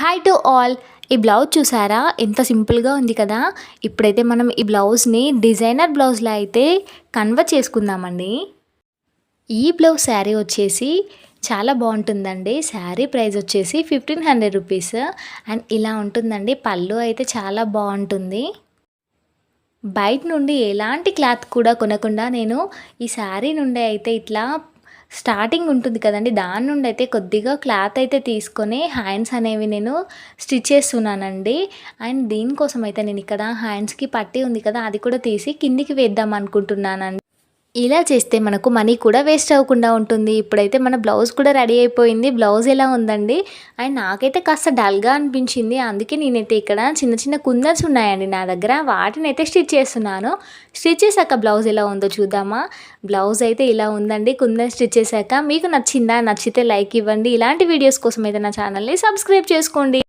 Hi to all ఈ blouse చూసారా? ఎంత సింపుల్గా ఉంది కదా? ఇప్పుడైతే మనం ఈ బ్లౌజ్ని డిజైనర్ బ్లౌజ్లో అయితే కన్వర్ట్ చేసుకుందామండి. ఈ బ్లౌజ్ శారీ వచ్చేసి చాలా బాగుంటుందండి. శారీ ప్రైస్ వచ్చేసి ఫిఫ్టీన్ హండ్రెడ్ రూపీస్. అండ్ ఇలా ఉంటుందండి. పళ్ళు అయితే చాలా బాగుంటుంది. బయట నుండి ఎలాంటి క్లాత్ కూడా కొనకుండా నేను ఈ శారీ నుండి అయితే ఇట్లా స్టార్టింగ్ ఉంటుంది కదండి. దాని నుండి అయితే కొద్దిగా క్లాత్ అయితే తీసుకొని హ్యాండ్స్ అనేవి నేను స్టిచ్ చేస్తున్నానండి. అండ్ దీనికోసం అయితే నేను ఇక్కడ హ్యాండ్స్కి పట్టి ఉంది కదా అది కూడా తీసి కిందికి వేద్దాం అనుకుంటున్నానండి. ఇలా చేస్తే మనకు మనీ కూడా వేస్ట్ అవ్వకుండా ఉంటుంది. ఇప్పుడైతే మన బ్లౌజ్ కూడా రెడీ అయిపోయింది. బ్లౌజ్ ఎలా ఉందండి? అండ్ నాకైతే కాస్త డల్గా అనిపించింది. అందుకే నేనైతే ఇక్కడ చిన్న చిన్న కుందన్స్ ఉన్నాయండి నా దగ్గర. వాటిని అయితే స్టిచ్ చేస్తున్నాను. స్టిచ్ చేశాక బ్లౌజ్ ఎలా ఉందో చూద్దామా? బ్లౌజ్ అయితే ఇలా ఉందండి. కుందన్ స్టిచ్ చేశాక మీకు నచ్చిందా? నచ్చితే లైక్ ఇవ్వండి. ఇలాంటి వీడియోస్ కోసం అయితే నా ఛానల్ని సబ్స్క్రైబ్ చేసుకోండి.